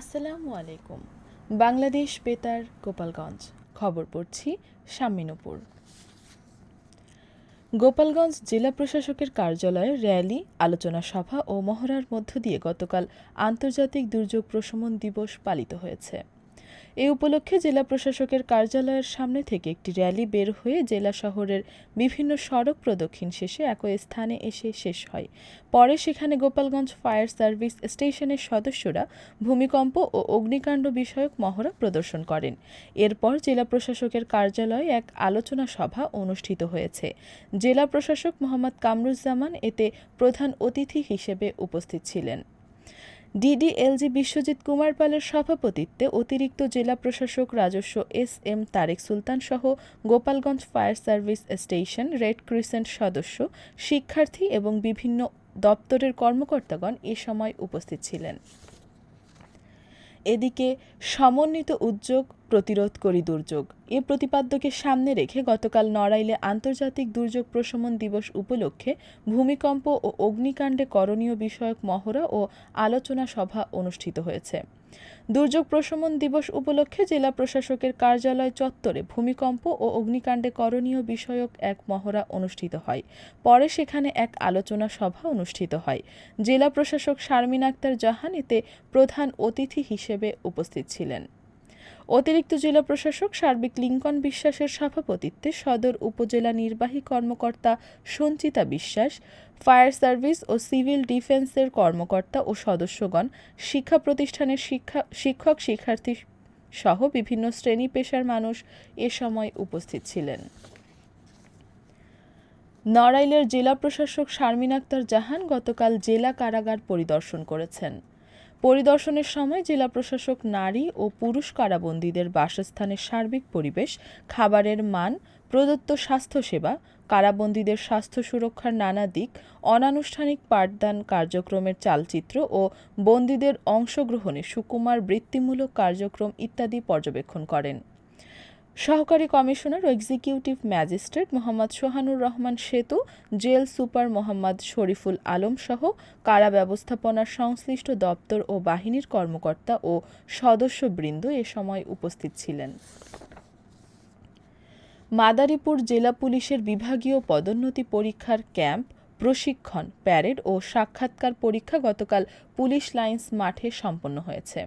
আসসালামু আলাইকুম। বাংলাদেশ বেতার, গোপালগঞ্জ। খবর পড়ছি শামিনুপুর। গোপালগঞ্জ জেলা প্রশাসকের কার্যালয়ে র্যালি, আলোচনা সভা ও মহড়ার মধ্য দিয়ে গতকাল আন্তর্জাতিক দুর্যোগ প্রশমন দিবস পালিত হয়েছে। এ উপলক্ষে জেলা প্রশাসকের কার্যালয়ের সামনে থেকে একটি র্যালি বের হয়ে জেলা শহরের বিভিন্ন সড়ক প্রদক্ষিণ শেষে একই স্থানে এসে শেষ হয়। পরে সেখানে গোপালগঞ্জ ফায়ার সার্ভিস স্টেশনের সদস্যরা ভূমিকম্প ও অগ্নিকাণ্ড বিষয়ক মহড়া প্রদর্শন করেন। এরপর জেলা প্রশাসকের কার্যালয়ে এক আলোচনা সভা অনুষ্ঠিত হয়েছে। জেলা প্রশাসক মোহাম্মদ কামরুজ্জামান এতে প্রধান অতিথি হিসেবে উপস্থিত ছিলেন। ডিডিএলজি বিশ্বজিৎ কুমার পালের সভাপতিত্বে অতিরিক্ত জেলা প্রশাসক রাজস্ব এস এম তারেক সুলতান সহ Gopalganj fire service station, red crescent সদস্য, শিক্ষার্থী এবং বিভিন্ন দপ্তরের কর্মকর্তাগণ এ সময় উপস্থিত ছিলেন। এদিকে সমন্বিত উদ্যোগ প্রতিরোধ করি দুর্যোগ। এ প্রতিপাদ্যকে সামনে রেখে গতকাল নড়াইলে আন্তর্জাতিক দুর্যোগ প্রশমন দিবস উপলক্ষে ভূমিকম্প ও অগ্নিকাণ্ডে করণীয় বিষয়ক মহড়া ও আলোচনা সভা অনুষ্ঠিত হয়েছে। দুর্যোগ প্রশমন দিবস উপলক্ষে জেলা প্রশাসকের কার্যালয় চত্বরে ভূমিকম্প ও অগ্নিকাণ্ডে করণীয় বিষয়ক এক মহড়া অনুষ্ঠিত হয়। পরে সেখানে এক আলোচনা সভা অনুষ্ঠিত হয়। জেলা প্রশাসক শারমিন আক্তার জাহান এতে প্রধান অতিথি হিসেবে উপস্থিত ছিলেন। অতিরিক্ত জেলা প্রশাসক সার্বিক লিঙ্কন বিশ্বাসের সভাপতিত্বে সদর উপজেলা নির্বাহী কর্মকর্তা সঞ্চিতা বিশ্বাস, ফায়ার সার্ভিস ও সিভিল ডিফেন্সের কর্মকর্তা ও সদস্যগণ, শিক্ষা প্রতিষ্ঠানের শিক্ষা, শিক্ষক শিক্ষার্থী সহ বিভিন্ন শ্রেণি পেশার মানুষ এ সময় উপস্থিত ছিলেন। নড়াইলের জেলা প্রশাসক শারমিন আক্তার জাহান গতকাল জেলা কারাগার পরিদর্শন করেছেন। পরিদর্শনের সময় জেলা প্রশাসক নারী ও পুরুষ কারাবন্দীদের বাসস্থানের সার্বিক পরিবেশ, খাবারের মান, প্রদত্ত স্বাস্থ্যসেবা, কারাবন্দীদের স্বাস্থ্য সুরক্ষার নানা দিক, অনানুষ্ঠানিক পাঠদান কার্যক্রমের চালচিত্র ও বন্দীদের অংশগ্রহণে সুকুমার বৃত্তিমূলক কার্যক্রম ইত্যাদি পর্যবেক্ষণ করেন। সহকারী কমিশনার ও executive magistrate Mohammad Sohanur Rahman Setu, jail super Mohammad Shariful Alam সহ কারা ব্যবস্থাপনার সংশ্লিষ্ট দপ্তর ও বাহিনীর কর্মকর্তা ও সদস্যবৃন্দ এ সময় উপস্থিত ছিলেন। মাদারীপুর জেলা পুলিশের বিভাগীয় পদোন্নতি পরীক্ষার ক্যাম্প, প্রশিক্ষণ, প্যারেড ও সাক্ষাৎকার পরীক্ষা গতকাল পুলিশ লাইন্স মাঠে সম্পন্ন হয়েছে।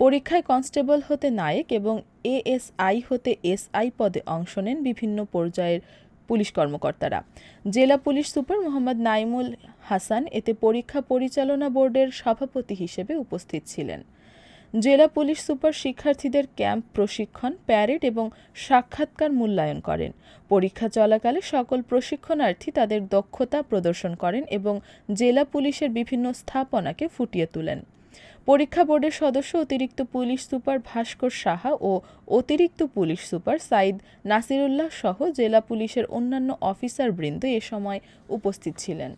পরীক্ষায় কনস্টেবল হতে নায়েক এবং এএসআই হতে এসআই পদে অংশ নেন বিভিন্ন পর্যায়ের পুলিশ কর্মকর্তারা। জেলা পুলিশ সুপার মোহাম্মদ নাইমুল হাসান এতে পরীক্ষা পরিচালনা বোর্ডের সভাপতি হিসেবে উপস্থিত ছিলেন। জেলা পুলিশ সুপার শিক্ষার্থীদের ক্যাম্প প্রশিক্ষণ, প্যারেড এবং সাক্ষাৎকার মূল্যায়ন করেন। পরীক্ষা চলাকালে সকল প্রশিক্ষণার্থী তাদের দক্ষতা প্রদর্শন করেন এবং জেলা পুলিশের বিভিন্ন স্থাপনাকে ফুটিয়ে তোলেন। পরীক্ষা বোর্ডের সদস্য অতিরিক্ত পুলিশ সুপার ভাস্কর সাহা ও অতিরিক্ত পুলিশ সুপার সাইদ নাসিরুল্লাহ সহ জেলা পুলিশের অন্যান্য অফিসারবৃন্দ এ সময় উপস্থিত ছিলেন।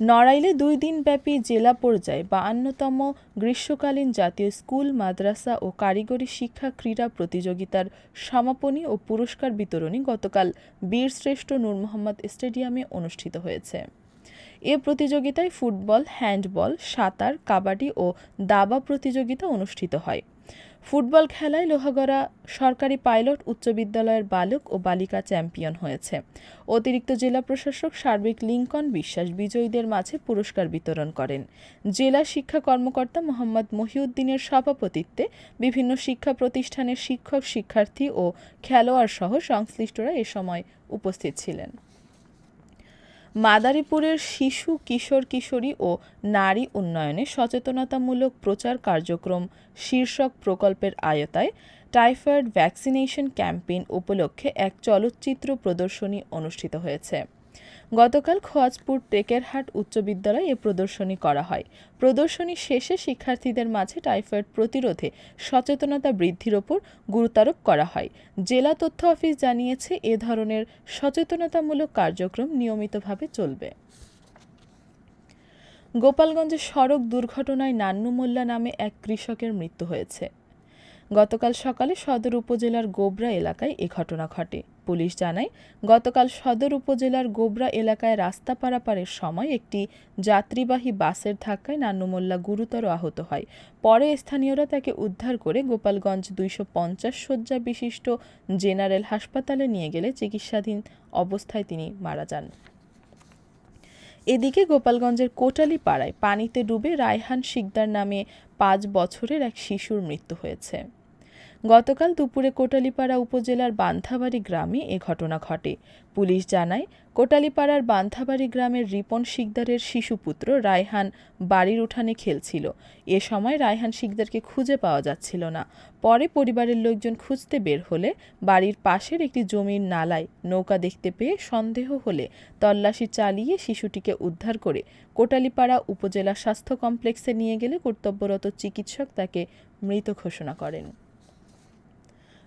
নড়াইলে দুই দিনব্যাপী জেলা পর্যায়ে বায়ান্নতম গ্রীষ্মকালীন জাতীয় স্কুল, মাদ্রাসা ও কারিগরি শিক্ষা ক্রীড়া প্রতিযোগিতার সমাপনী ও পুরস্কার বিতরণী গতকাল বীরশ্রেষ্ঠ নূর মোহাম্মদ স্টেডিয়ামে অনুষ্ঠিত হয়েছে। এ প্রতিযোগিতায় ফুটবল, হ্যান্ডবল, সাঁতার, কাবাডি ও দাবা প্রতিযোগিতা অনুষ্ঠিত হয়। ফুটবল খেলায় লোহাগড়া সরকারি পাইলট, উচ্চ বিদ্যালয়ের বালক ও বালিকা চ্যাম্পিয়ন হয়েছে। অতিরিক্ত জেলা প্রশাসক সার্বিক লিঙ্কন বিশ্বাস বিজয়ীদের মাঝে পুরস্কার বিতরণ করেন। জেলা শিক্ষা কর্মকর্তা মোহাম্মদ মহিউদ্দিনের সভাপতিত্বে বিভিন্ন শিক্ষা প্রতিষ্ঠানের শিক্ষক, শিক্ষার্থী ও খেলোয়াড় সহ সংশ্লিষ্টরা এ সময় উপস্থিত ছিলেন। মাদারীপুরের শিশু, কিশোর, কিশোরী ও নারী উন্নয়নে সচেতনতামূলক প্রচার কার্যক্রম শীর্ষক প্রকল্পের আয়তায় টাইফয়েড ভ্যাকসিনেশন ক্যাম্পেইন উপলক্ষে এক চলচ্চিত্র প্রদর্শনী অনুষ্ঠিত হয়েছে। গতকাল খোয়াজপুর টেকেরহাট উচ্চ বিদ্যালয়ে এ প্রদর্শনী করা হয়। প্রদর্শনী শেষে শিক্ষার্থীদের মাঝে টাইফয়েড প্রতিরোধে সচেতনতা বৃদ্ধির ওপর গুরুত্বারোপ করা হয়। জেলা তথ্য অফিস জানিয়েছে, এ ধরনের সচেতনতামূলক কার্যক্রম নিয়মিতভাবে চলবে। গোপালগঞ্জে সড়ক দুর্ঘটনায় নান্নু মোল্লা নামে এক কৃষকের মৃত্যু হয়েছে। গতকাল সকালে সদর উপজেলার গোবরা এলাকায় এ ঘটনা ঘটে। পুলিশ জানায়, গতকাল সদর উপজেলার গোবরা এলাকায় রাস্তা পারাপারের সময় একটি যাত্রীবাহী বাসের ধাক্কায় নান্নুমোল্লা গুরুতর আহত হয়। পরে স্থানীয়রা তাকে উদ্ধার করে গোপালগঞ্জ দুইশো পঞ্চাশ শয্যা বিশিষ্ট জেনারেল হাসপাতালে নিয়ে গেলে চিকিৎসাধীন অবস্থায় তিনি মারা যান। এদিকে গোপালগঞ্জের কোটালি পাড়ায় পানিতে ডুবে রায়হান শিকদার নামে পাঁচ বছরের এক শিশুর মৃত্যু হয়েছে। গতকাল দুপুরে কোটালীপাড়া উপজেলার বান্ধাবাড়ি গ্রামে এ ঘটনা ঘটে। পুলিশ জানায়, কোটালীপাড়ার বান্ধাবাড়ি গ্রামের রিপন শিকদারের শিশুপুত্র রায়হান বাড়ির উঠানে খেলছিল। এ সময় রায়হান শিকদারকে খুঁজে পাওয়া যাচ্ছিল না। পরে পরিবারের লোকজন খুঁজতে বের হলে বাড়ির পাশের একটি জমির নালায় নৌকা দেখতে পেয়ে সন্দেহ হলে তল্লাশি চালিয়ে শিশুটিকে উদ্ধার করে কোটালীপাড়া উপজেলা স্বাস্থ্য কমপ্লেক্সে নিয়ে গেলে কর্তব্যরত চিকিৎসক তাকে মৃত ঘোষণা করেন।